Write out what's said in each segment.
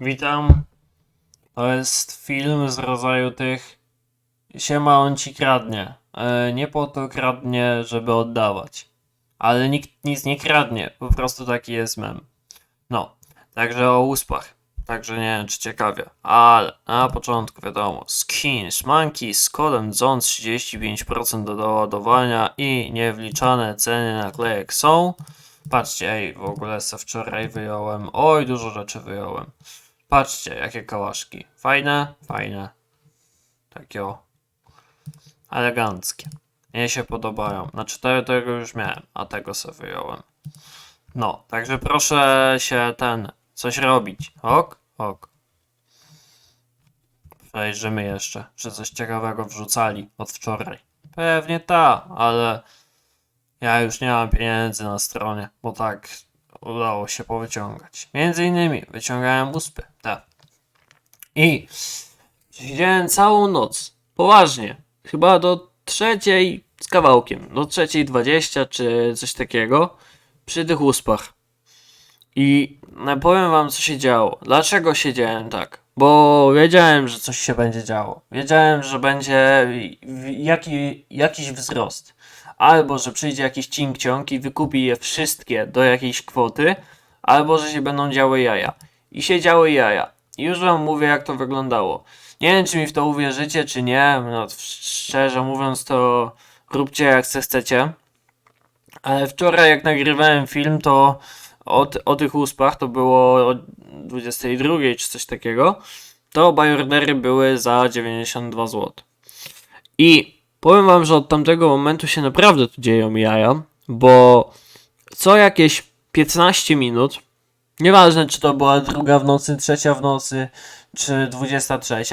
Witam. To jest film z rodzaju tych Siema on ci kradnie. E, nie po to kradnie, żeby oddawać. Ale nikt nic nie kradnie, po prostu taki jest mem. No, także o uspach. Także nie wiem, czy ciekawie. Ale na początku wiadomo, skins, monkey z kodem ZON 35% do doładowania i niewliczane ceny naklejek są. Patrzcie, ej, w ogóle se wczoraj wyjąłem. Oj, dużo rzeczy wyjąłem. Patrzcie, jakie kałaszki. Fajne? Fajne. Takie o. Eleganckie. Mnie się podobają. Znaczy te- tego już miałem, a tego sobie wyjąłem. No, także proszę się ten, coś robić. Ok? Ok. Przejrzymy jeszcze, czy coś ciekawego wrzucali od wczoraj. Pewnie ta, ale ja już nie mam pieniędzy na stronie, bo tak udało się powyciągać. Między innymi wyciągałem uspy, tak. I siedziałem całą noc, poważnie, chyba do trzeciej z kawałkiem, do trzeciej dwadzieścia czy coś takiego, przy tych uspach. I powiem wam, co się działo. Dlaczego siedziałem tak? Bo wiedziałem, że coś się będzie działo. Wiedziałem, że będzie jaki, jakiś wzrost. Albo, że przyjdzie jakiś cinkciąg i wykupi je wszystkie do jakiejś kwoty, albo, że się będą działy jaja. I się działy jaja. I już wam mówię, jak to wyglądało. Nie wiem, czy mi w to uwierzycie, czy nie. No, szczerze mówiąc, to róbcie jak chcecie. Ale wczoraj, jak nagrywałem film, to o, o tych uspach, to było o 22 czy coś takiego, to bajordery były za 92 zł. I powiem wam, że od tamtego momentu się naprawdę tu dzieją jaja, bo co jakieś 15 minut, nieważne czy to była druga w nocy, trzecia w nocy, czy 23,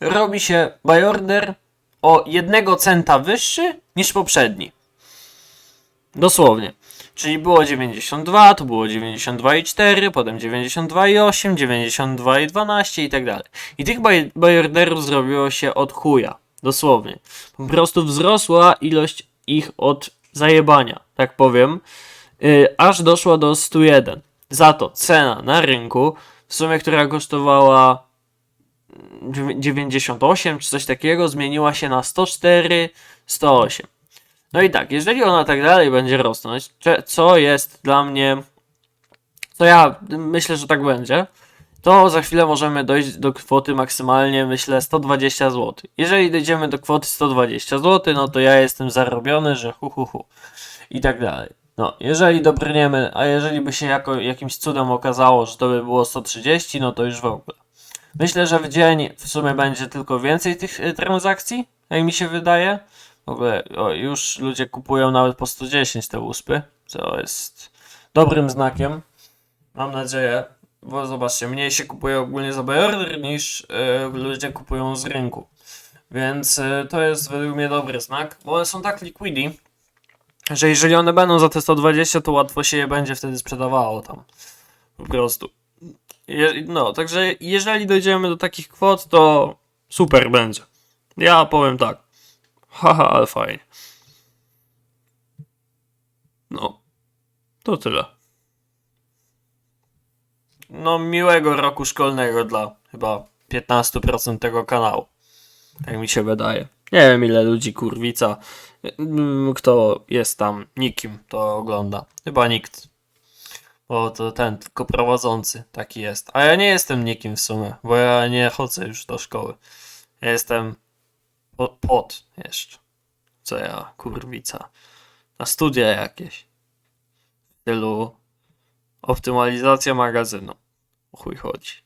robi się bajorder o jednego centa wyższy niż poprzedni. Dosłownie. Czyli było 92, to było 92,4, potem 92,8, 92,12 i tak dalej. I tych baj- bajorderów zrobiło się od chuja. Dosłownie. Po prostu wzrosła ilość ich od zajebania, tak powiem, yy, aż doszła do 101. Za to cena na rynku, w sumie która kosztowała dziewię- 98 czy coś takiego, zmieniła się na 104, 108. No i tak, jeżeli ona tak dalej będzie rosnąć, co jest dla mnie, to ja myślę, że tak będzie, to za chwilę możemy dojść do kwoty maksymalnie, myślę, 120 zł. Jeżeli dojdziemy do kwoty 120 zł, no to ja jestem zarobiony, że hu hu hu i tak dalej. No, jeżeli dobrniemy, a jeżeli by się jako, jakimś cudem okazało, że to by było 130, no to już w ogóle. Myślę, że w dzień w sumie będzie tylko więcej tych y, transakcji, jak mi się wydaje. W ogóle o, już ludzie kupują nawet po 110 te uspy, co jest dobrym znakiem. Mam nadzieję, bo zobaczcie, mniej się kupuje ogólnie za order niż e, ludzie kupują z rynku. Więc e, to jest według mnie dobry znak, bo one są tak liquidi, że jeżeli one będą za te 120, to łatwo się je będzie wtedy sprzedawało tam. Po prostu. Je, no, także jeżeli dojdziemy do takich kwot, to super będzie. Ja powiem tak. Haha, ale fajnie. No, to tyle. No, miłego roku szkolnego dla chyba 15% tego kanału. Tak mi się wydaje. Nie wiem ile ludzi kurwica, mm, kto jest tam, nikim to ogląda. Chyba nikt. Bo to ten, tylko prowadzący taki jest. A ja nie jestem nikim w sumie, bo ja nie chodzę już do szkoły. Ja jestem po- pod jeszcze. Co ja, kurwica. Na studia jakieś. W stylu optymalizacja magazynu. O chuj chodzi.